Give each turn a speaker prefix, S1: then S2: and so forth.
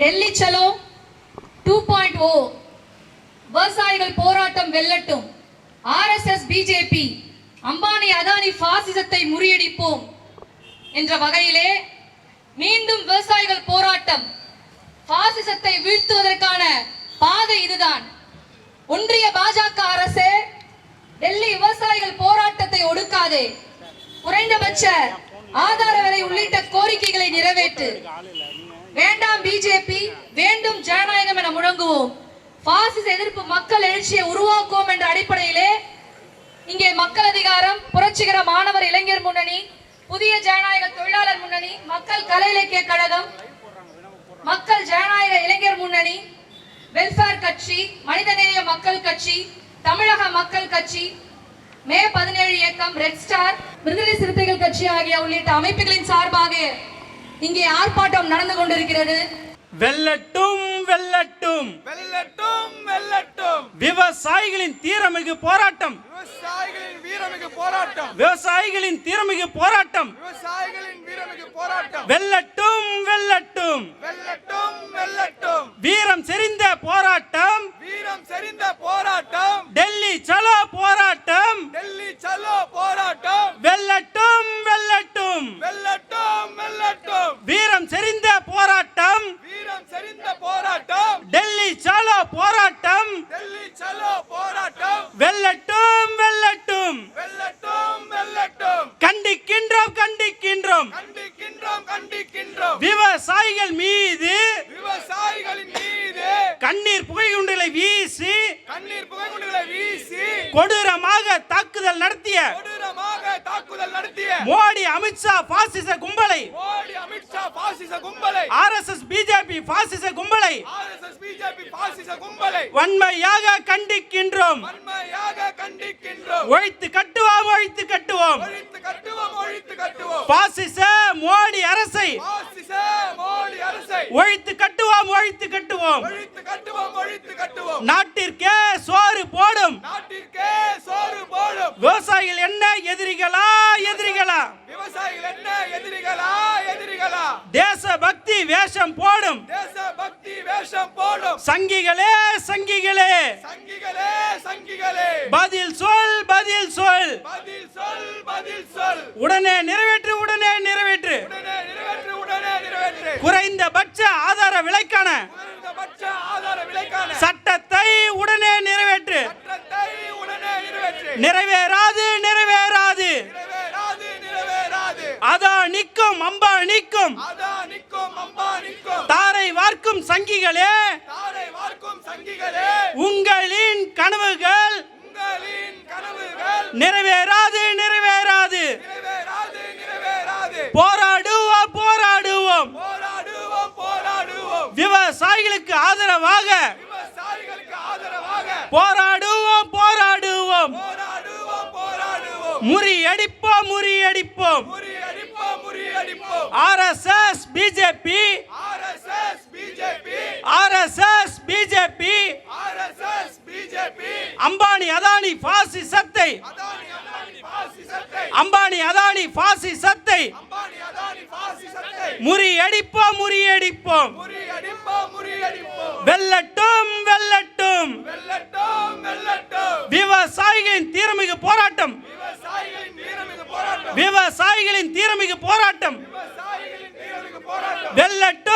S1: Delhi சலோ two point O விவசாயிகள் போராட்டம் வெல்லட்டும். ஆர்எஸ்எஸ் பிஜேபி அம்பானி அதானி பாசிசத்தை முறியடிப்போம் என்ற வகையிலே மீண்டும் விவசாயிகள் போராட்டம். பாசிசத்தை வீழ்த்துவதற்கான பாதை இதுதான். ஒன்றிய பாஜக அரசே டெல்லி விவசாயிகள் போராட்டத்தை ஒடுக்காதே. குறைந்தபட்ச ஆதார விலை உள்ளிட்ட கோரிக்கைகளை நிறைவேற்று. வேண்டாம் பிஜேபி வேண்டும் ஜனநாயகம் என முழங்குவோம். பாசிச எதிர்ப்பு மக்கள் எழுச்சியை உருவாக்குவோம் என்ற அடிப்படையிலே இங்கே மக்கள் அதிகாரம் புரட்சிகர மாணவர் இளைஞர் முன்னணி புதிய ஜனநாயக தொழிலாளர் முன்னணி மக்கள் கலை இலக்கிய கழகம் மக்கள் ஜனநாயக இளைஞர் முன்னணி வெல்ஃபேர் கட்சி மனிதநேய மக்கள் கட்சி தமிழக மக்கள் கட்சி மே பதினேழு இயக்கம் ரெட் ஸ்டார் விடுதலை சிறுத்தைகள் கட்சி ஆகிய உள்ளிட்ட அமைப்புகளின் சார்பாக இங்கே ஆர்ப்பாட்டம் நடந்து கொண்டிருக்கிறது.
S2: வெல்லட்டும் வெல்லட்டும்.
S3: வெல்லட்டும் வெல்லட்டும்.
S2: விவசாயிகளின் தீரமிகு போராட்டம்.
S3: விவசாயிகளின் வீரமிகு போராட்டம்.
S2: விவசாயிகளின் தீரமிகு போராட்டம்.
S3: விவசாயிகளின் வீரமிகு போராட்டம்
S2: வெல்லட்டும் வெல்லட்டும்
S3: வெல்லட்டும் வெல்லட்டும்
S2: வீரம் செறிந்த போராட்டம்
S3: வீரம் செறிந்த போராட்டம்
S2: டெல்லி சலோ போராட்டம்
S3: டெல்லி சலோ போராட்டம்
S2: வெல்லட்டும் வெல்லட்டும்
S3: வெல்லட்டும் வெல்லட்டும்
S2: வீரம் செறிந்த போராட்டம்.
S3: வீரம் செறிந்த போராட்டம்.
S2: டெல்லி சலோ போராட்டம்.
S3: டெல்லி சலோ போராட்டம்.
S2: வெல்லட்டும் வெல்லட்டும்.
S3: வெல்லட்டும் வெல்லட்டும்.
S2: கண்டிக்கின்றோம் கண்டிக்கின்றோம்.
S3: கண்டிக்கின்றோம் கண்டிக்கின்றோம்.
S2: விவசாயிகள் மீது
S3: விவசாயிகளின் மீது
S2: கண்ணீர் புகைகுண்டுகளை வீசி
S3: கண்ணீர் புகைக்குண்டுகளை வீசி
S2: கொடூரமாக தாக்குதல் நடத்திய
S3: தாக்குதல் நடத்திய
S2: மோடி அமித்ஷா பாசிச கும்பலை.
S3: மோடி அமித்ஷா பாசிச கும்பலை.
S2: ஆர்எஸ்எஸ் பிஜேபி பாசிச கும்பலை.
S3: ஆர்எஸ்எஸ் பிஜேபி பாசிச கும்பலை.
S2: வன்மையாக கண்டிக்கின்றோம்.
S3: வன்மையாக கண்டிக்கின்றோம்.
S2: ஒழித்து கட்டுவோம் ஒழித்து கட்டுவோம்.
S3: ஒழித்து கட்டுவோம் ஒழித்து கட்டுவோம்.
S2: பாசிச மோடி அரசை.
S3: பாசிச மோடி அரசை.
S2: ஒழித்து கட்டுவோம் ஒழித்து கட்டுவோம்.
S3: ஒழித்து கட்டுவோம் ஒழித்து கட்டுவோம்.
S2: நாட்டிற்கே சோறு போடும்.
S3: நாட்டிற்கே சோறு போடும்
S2: விவசாயிகள் என்ன எதிரிகளா எதிரிகளா?
S3: விவசாயிகள் என்ன எதிரிகளா எதிரிகளா?
S2: தேசபக்தி வேஷம் போடும்.
S3: தேச பக்தி வேஷம் போடும்.
S2: சங்கிகளே சங்கிகளே.
S3: சங்கிகளே சங்கிகளே.
S2: பதில் சொல் பதில் சொல்.
S3: பதில் சொல் பதில் சொல்.
S2: உடனே நிறைவேற்று உடனே நிறைவேற்று.
S3: உடனே நிறைவேற்று உடனே நிறைவேற்று.
S2: குறைந்தபட்ச ஆதார விலைக்கான நிறைவேறாது நிறைவேறாது. அதா நிற்கும் அம்பா நிற்கும். தாரை வார்க்கும் சங்கிகளே. உங்களின் கனவுகள் நிறைவேறாது நிறைவேறாது. போராடுவோம். போராடுவோம் விவசாயிகளுக்கு ஆதரவாக
S3: விவசாயிகளுக்கு ஆதரவாக
S2: போராடுவோம் போராடுவோம்
S3: போராடுவோம் போராடுவோம்
S2: முறியடிப்போம் முறியடிப்போம்
S3: முறியடிப்போம் முறியடிப்போம்
S2: RSS BJP.
S3: RSS BJP.
S2: RSS BJP.
S3: RSS BJP.
S2: Ambani Adani பாசிசத்தை Ambani Adani பாசிசத்தை முறியடிப்போம் முறியடிப்போம்
S3: முறியடிப்போம் முறியடிப்போம்
S2: வெல்லட்டும் வெல்லட்டும். விவசாயிகளின் தீரமிகு போராட்டம்.
S3: விவசாயிகளின் வீரமிகு போராட்டம்.
S2: விவசாயிகளின் தீரமிகு
S3: போராட்டம்.
S2: வெல்லட்டும்